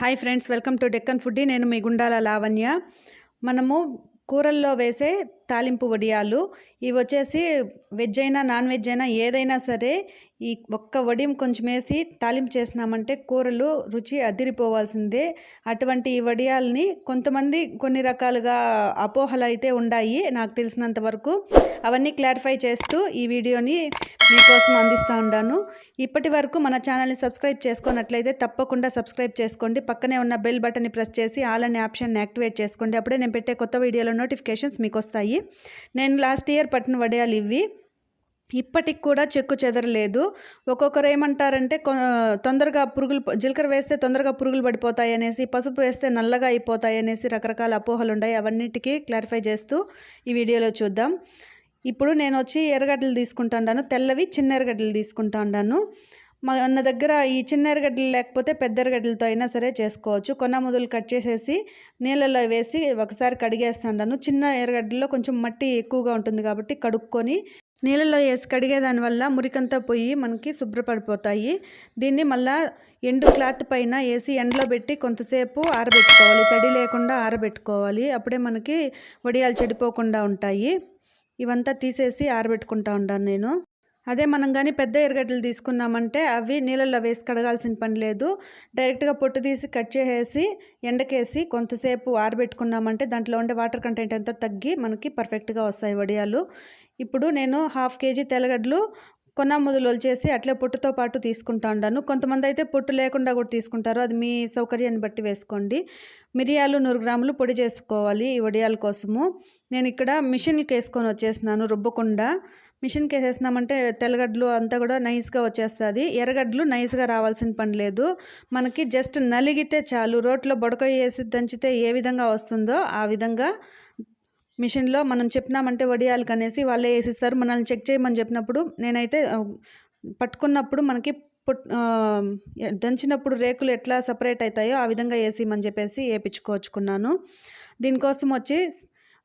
Hi friends welcome to Deccan foodie. నేను మీ గుండాల లావణ్య. మనము కూరల్లో వేసే తాలింపు వడియాలు. ఇవి వచ్చేసి వెజ్ అయినా నాన్ వెజ్ అయినా ఏదైనా సరే ఈ ఒక్క వడియం కొంచెం వేసి తాలింపు చేసినామంటే కూరలు రుచి అదిరిపోవాల్సిందే. అటువంటి ఈ వడియాల్ని కొంతమంది కొన్ని రకాలుగా అపోహలు అయితే ఉన్నాయి నాకు తెలిసినంత వరకు. అవన్నీ క్లారిఫై చేస్తూ ఈ వీడియోని మీకోసం అందిస్తూ ఉన్నాను ఇప్పటి వరకు మన ఛానల్ని సబ్స్క్రైబ్ చేసుకున్నట్లయితే తప్పకుండా సబ్స్క్రైబ్ చేసుకోండి. పక్కనే ఉన్న బెల్ బటన్ని ప్రెస్ చేసి ఆల్ అనే ఆప్షన్ని యాక్టివేట్ చేసుకోండి. అప్పుడే నేను పెట్టే కొత్త వీడియోలో నోటిఫికేషన్స్ మీకు వస్తాయి నేను లాస్ట్ ఇయర్ పట్టిన వడియాలు ఇవి ఇప్పటికి కూడా చెక్కు చెదరలేదు. ఒక్కొక్కరు ఏమంటారంటే కొ- తొందరగా పురుగులు జీలకర్ర వేస్తే తొందరగా పురుగులు పడిపోతాయి అనేసి పసుపు వేస్తే నల్లగా అయిపోతాయి అనేసి రకరకాల అపోహలు ఉన్నాయి అవన్నిటికీ క్లారిఫై చేస్తూ ఈ వీడియోలో చూద్దాం. ఇప్పుడు నేను వచ్చి ఎర్రగడ్డలు తీసుకుంటాను తెల్లవి చిన్న ఎర్రగడ్డలు తీసుకుంటాను మన దగ్గర ఈ చిన్న ఎరగడ్డలు లేకపోతే పెద్ద ఎరగడ్డలతో అయినా సరే చేసుకోవచ్చు. కొన్న ముదులు కట్ చేసేసి నీళ్ళలో వేసి ఒకసారి కడిగేస్తాను చిన్న ఎరగడ్డల్లో కొంచెం మట్టి ఎక్కువగా ఉంటుంది కాబట్టి కడుక్కొని నీళ్ళలో వేసి కడిగే దానివల్ల మురికంతా పోయి మనకి శుభ్రపడిపోతాయి. దీన్ని మళ్ళా ఎండు క్లాత్ పైన వేసి ఎండలో పెట్టి కొంతసేపు ఆరబెట్టుకోవాలి. తడి లేకుండా ఆరబెట్టుకోవాలి. అప్పుడే మనకి వడియాలు చెడిపోకుండా ఉంటాయి. ఇవంతా తీసేసి ఆరబెట్టుకుంటా ఉంటాను నేను. అదే మనం కానీ పెద్ద ఎరగడ్డలు తీసుకున్నామంటే అవి నీళ్ళల్లో వేసి కడగాల్సిన పని లేదు. డైరెక్ట్గా పొట్టు తీసి కట్ చేసేసి ఎండకేసి కొంతసేపు ఆరబెట్టుకున్నామంటే దాంట్లో ఉండే వాటర్ కంటెంట్ అంతా తగ్గి మనకి పర్ఫెక్ట్గా వస్తాయి వడియాలు. ఇప్పుడు నేను హాఫ్ కేజీ తెల్లగడ్డలు కొన్న ముదులు చేసి అట్లే పొట్టుతో పాటు తీసుకుంటా ఉన్నాను కొంతమంది అయితే పొట్టు లేకుండా కూడా తీసుకుంటారు. అది మీ సౌకర్యాన్ని బట్టి వేసుకోండి. మిరియాలు నూరు గ్రాములు పొడి చేసుకోవాలి ఈ వడియాల కోసము. నేను ఇక్కడ మిషన్కి వేసుకొని వచ్చేసినాను రుబ్బకుండా. మిషన్కి వేసేసినామంటే తెల్లగడ్డలు అంతా కూడా నైస్గా వచ్చేస్తుంది. ఎర్రగడ్డలు నైస్గా రావాల్సిన పని లేదు. మనకి జస్ట్ నలిగితే చాలు. రోట్లో బొడక వేసి దంచితే ఏ విధంగా వస్తుందో ఆ విధంగా మిషన్లో మనం చెప్పినామంటే వడియాలకు అనేసి వాళ్ళే వేసిస్తారు. మనల్ని చెక్ చేయమని చెప్పినప్పుడు నేనైతే పట్టుకున్నప్పుడు మనకి పుట్ దంచినప్పుడు రేకులు ఎట్లా సపరేట్ అవుతాయో ఆ విధంగా వేసిమని చెప్పేసి వేపించుకోవచ్చుకున్నాను. దీనికోసం వచ్చి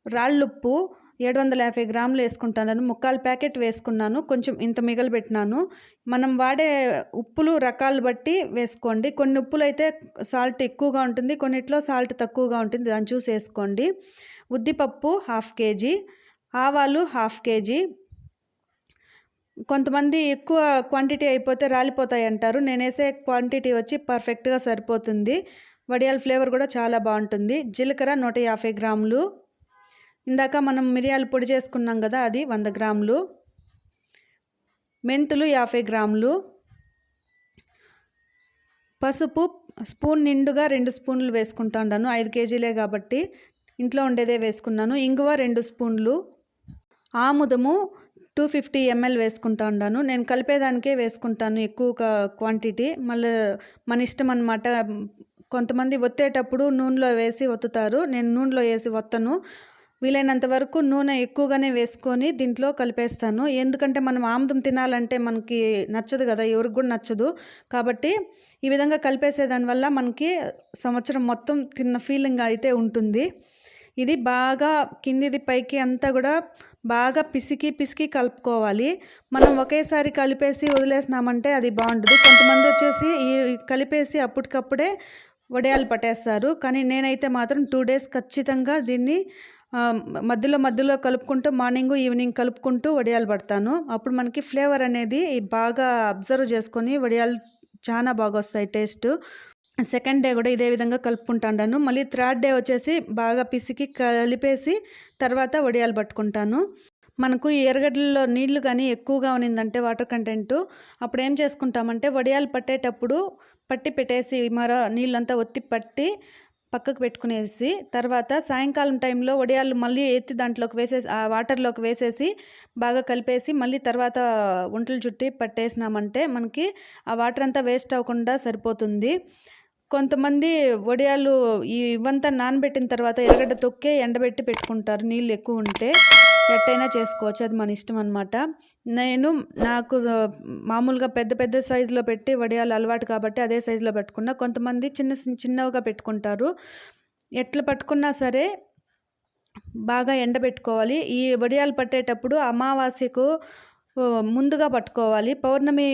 రాళ్ళుప్పు ఏడు వందల యాభై గ్రాములు వేసుకుంటాను ముక్కాలు ప్యాకెట్ వేసుకున్నాను. కొంచెం ఇంత మిగలు పెట్టినాను మనం వాడే ఉప్పులు రకాలు బట్టి వేసుకోండి. కొన్ని ఉప్పులు అయితే సాల్ట్ ఎక్కువగా ఉంటుంది కొన్నిట్లో సాల్ట్ తక్కువగా ఉంటుంది. దాన్ని చూసి వేసుకోండి. ఉద్దిపప్పు హాఫ్ కేజీ ఆవాలు హాఫ్ కేజీ. కొంతమంది ఎక్కువ క్వాంటిటీ అయిపోతే రాలిపోతాయి అంటారు. నేనేసే క్వాంటిటీ వచ్చి పర్ఫెక్ట్గా సరిపోతుంది. వడియాల ఫ్లేవర్ కూడా చాలా బాగుంటుంది. జీలకర్ర నూట యాభై గ్రాములు. ఇందాక మనం మిరియాలు పొడి చేసుకున్నాం కదా అది వంద గ్రాములు. మెంతులు యాభై గ్రాములు. పసుపు స్పూన్ నిండుగా రెండు స్పూన్లు వేసుకుంటాను ఐదు కేజీలే కాబట్టి ఇంట్లో ఉండేదే వేసుకున్నాను. ఇంగువ రెండు స్పూన్లు. ఆముదము టూ ఫిఫ్టీ ఎంఎల్ వేసుకుంటా నేను కలిపేదానికే వేసుకుంటాను ఎక్కువ క్వాంటిటీ. మళ్ళీ మన ఇష్టం అనమాట కొంతమంది ఒత్తేటప్పుడు నూనెలో వేసి ఒత్తుతారు. నేను నూనెలో వేసి ఒత్తను. వీలైనంత వరకు నూనె ఎక్కువగానే వేసుకొని దీంట్లో కలిపేస్తాను. ఎందుకంటే మనం ఆముదం తినాలంటే మనకి నచ్చదు కదా ఎవరికి కూడా నచ్చదు. కాబట్టి ఈ విధంగా కలిపేసే దానివల్ల మనకి సంవత్సరం మొత్తం తిన్న ఫీలింగ్ అయితే ఉంటుంది. ఇది బాగా కిందిది పైకి అంతా కూడా బాగా పిసికి పిసికి కలుపుకోవాలి. మనం ఒకేసారి కలిపేసి వదిలేసినామంటే అది బాగుంటుంది కొంతమంది వచ్చేసి ఈ కలిపేసి అప్పటికప్పుడే వడియాలు పట్టేస్తారు. కానీ నేనైతే మాత్రం టూ డేస్ ఖచ్చితంగా దీన్ని మధ్యలో మధ్యలో కలుపుకుంటూ మార్నింగ్ ఈవినింగ్ కలుపుకుంటూ వడియాలు పడతాను. అప్పుడు మనకి ఫ్లేవర్ అనేది బాగా అబ్జర్వ్ చేసుకొని వడియాలు చాలా బాగా వస్తాయి టేస్ట్. సెకండ్ డే కూడా ఇదే విధంగా కలుపుకుంటాను మళ్ళీ థర్డ్ డే వచ్చేసి బాగా పిసికి కలిపేసి తర్వాత వడియాలు పట్టుకుంటాను. మనకు ఈ ఎర్రగడ్డల్లో నీళ్ళు కానీ ఎక్కువగా ఉన్నిందంటే వాటర్ కంటెంట్. అప్పుడు ఏం చేసుకుంటామంటే వడియాలు పట్టేటప్పుడు పట్టి పెట్టేసి మరో నీళ్ళంతా ఒత్తి పట్టి పక్కకు పెట్టుకునేసి తర్వాత సాయంకాలం టైంలో వడియాలు మళ్ళీ ఎత్తి దాంట్లోకి వేసేసి ఆ వాటర్లోకి వేసేసి బాగా కలిపేసి మళ్ళీ తర్వాత ఒంట్లు చుట్టి పట్టేసినామంటే మనకి ఆ వాటర్ అంతా వేస్ట్ అవ్వకుండా సరిపోతుంది. కొంతమంది వడియాలు ఈ ఇవంతా నానబెట్టిన తర్వాత ఎర్రగడ్డ తొక్కే ఎండబెట్టి పెట్టుకుంటారు. నీళ్ళు ఎక్కువ ఉంటే ఎట్టయినా చేసుకోవచ్చు. అది మన ఇష్టం అనమాట నేను నాకు మామూలుగా పెద్ద పెద్ద సైజులో పెట్టి వడియాలు అలవాటు కాబట్టి అదే సైజులో పెట్టుకున్నా. కొంతమంది చిన్న చిన్నవిగా పెట్టుకుంటారు. ఎట్లా పట్టుకున్నా సరే బాగా ఎండబెట్టుకోవాలి ఈ వడియాలు పట్టేటప్పుడు అమావాస్యకు ముందుగా పట్టుకోవాలి. పౌర్ణమి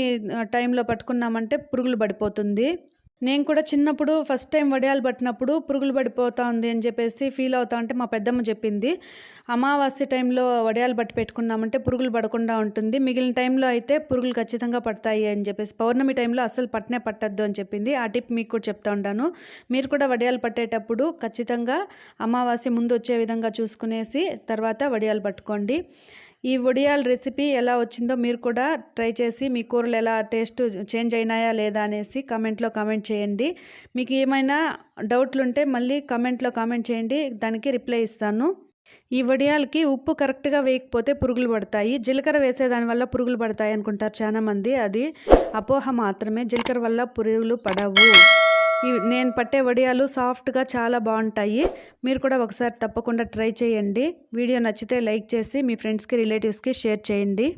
టైంలో పట్టుకున్నామంటే పురుగులు పడిపోతుంది. నేను కూడా చిన్నప్పుడు ఫస్ట్ టైం వడియాలు పట్టినప్పుడు పురుగులు పడిపోతా ఉంది అని చెప్పేసి ఫీల్ అవుతా ఉంటే మా పెద్దమ్మ చెప్పింది. అమావాస్య టైంలో వడియాలు పట్టి పెట్టుకున్నామంటే పురుగులు పడకుండా ఉంటుంది. మిగిలిన టైంలో అయితే పురుగులు ఖచ్చితంగా పడతాయి అని చెప్పేసి పౌర్ణమి టైంలో అస్సలు పట్టనే పట్టద్దు అని చెప్పింది. ఆ టిప్ మీకు కూడా చెప్తా ఉంటాను. మీరు కూడా వడియాలు పట్టేటప్పుడు ఖచ్చితంగా అమావాస్య ముందు వచ్చే విధంగా చూసుకునేసి తర్వాత వడియాలు పట్టుకోండి. ఈ వడియాల రెసిపీ ఎలా వచ్చిందో మీరు కూడా ట్రై చేసి మీ కూరలు ఎలా టేస్ట్ చేంజ్ అయినాయా లేదా అనేసి కమెంట్లో కామెంట్ చేయండి. మీకు ఏమైనా డౌట్లు ఉంటే మళ్ళీ కమెంట్లో కామెంట్ చేయండి. దానికి రిప్లై ఇస్తాను. ఈ వడియాలకి ఉప్పు కరెక్ట్గా వేయకపోతే పురుగులు పడతాయి. జీలకర్ర వేసేదాని వల్ల పురుగులు పడతాయి అనుకుంటారు చాలామంది. అది అపోహ మాత్రమే. జీలకర్ర వల్ల పురుగులు పడవు. నేను పట్టే వడియాలు సాఫ్ట్గా చాలా బాగుంటాయి. మీరు కూడా ఒకసారి తప్పకుండా ట్రై చేయండి. వీడియో నచ్చితే లైక్ చేసి మీ ఫ్రెండ్స్కి రిలేటివ్స్కి షేర్ చేయండి.